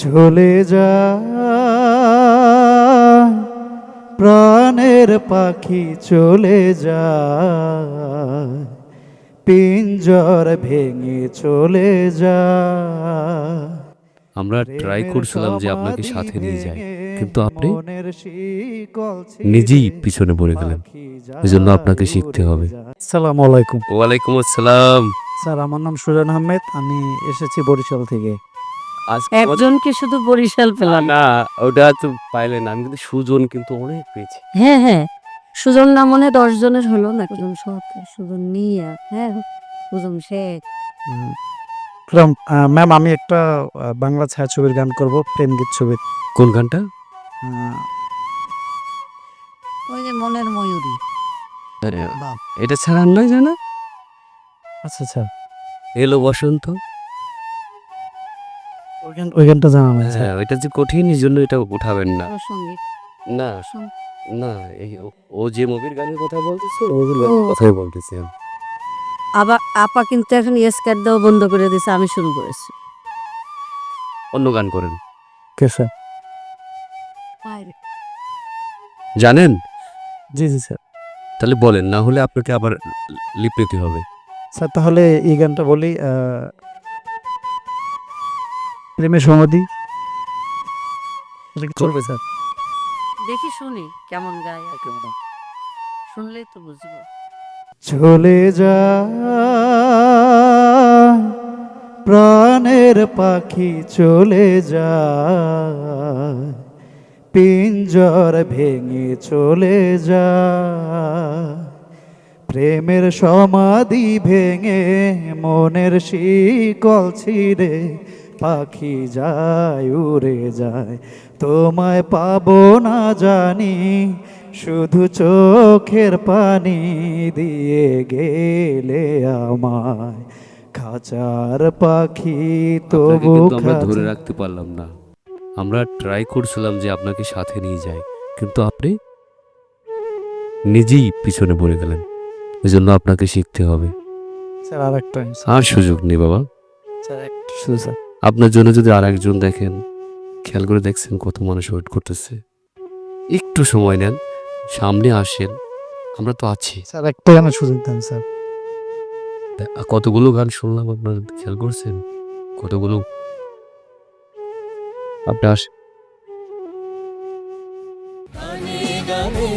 চলে যা। প্রাণের পাখি চলে যা। পিঞ্জর ভেঙে চলে যা। আমরা ট্রাই করছিলাম যে আপনাকে সাথে নিয়ে যাই কিন্তু আপনি নিজেই নিজেই পিছনে পড়ে গেলেন। এজন্য আপনাকে শিখতে হবে। আসসালামু আলাইকুম। ওয়ালাইকুম আসসালাম। স্যার আমার নাম সুজান আহমেদ। আমি এসেছি বরিশাল থেকে। একজনকে শুধু বরিশাল পেলাম। না ওটা তো পাইলেন আমি কিন্তু সুজন কিন্তু অনেক পেয়েছি। হ্যাঁ হ্যাঁ। সুজন না মনে দশ জনের হলো না? সুজন সরকার সুজন নিয়া হ্যাঁ সুজন শেখ। ম্যাম আমি একটা বাংলা ছায়াছবির গান করব প্রেম গীত ছবি। কোন গানটা? ওই যে মনের ময়ূরী। এটা ছাড়া নয় জানা? আচ্ছা আচ্ছা। এলো বসন্ত। ওই গান গানটা জানা নেই হ্যাঁ ওইটা যে কঠিন এই জন্য এটা উঠাবেন না। সংগীত। না না এই ও- ও যে মুভির গানের কথা বলতেছে ওগুলো কথাই বলতেছি। আমি আবার আপা কিন্তু এখন স্কার দেওয়া বন্ধ করে দিয়েছে আমি শুরু করেছি। অন্য গান করেন। কে স্যার জানেন? জি জি স্যার। তাহলে বলেন না হলে আপনাকে আবার লিপ নিতে হবে। স্যার তাহলে এই গানটা বলি আহ, প্রেমের সমাধি। এটা কি চলবে স্যার? দেখি শুনি কেমন গায়? শুনলেই তো বুঝব। চলে যা প্রাণের পাখি চলে যা পিঞ্জর ভেঙে চলে যা প্রেমের সমাধি ভেঙে মনের শিকল ছিঁড়ে পাখি যায় উড়ে যায়। তোমায় পাবো না জানি শুধু চোখের পানি দিয়ে গেলে আমায়। খাঁচার পাখি তবু আমরা ধরে রাখতে পারলাম না। আমরা ট্রাই করছিলাম যে আপনাকে সাথে নিয়ে যাই কিন্তু আপনি নিজেই পিছনে পড়ে গেলেন। এজন্য আপনাকে শিখতে হবে। স্যার আর একটা আর সুযোগ নেই বাবা। স্যার একটা শুধু স্যার। আপনার জন্য যদি আর একজন দেখেন খেয়াল করে দেখছেন কত মানুষ ওয়েট করতেছে। একটু সময় নেন সামনে আসেন আমরা তো আছি। স্যার একটা গানের সুযোগ দেন স্যার। কতগুলো গান শুনলাম আপনার খেয়াল করছেন? কতগুলো? আপনি আসেন গানে গানে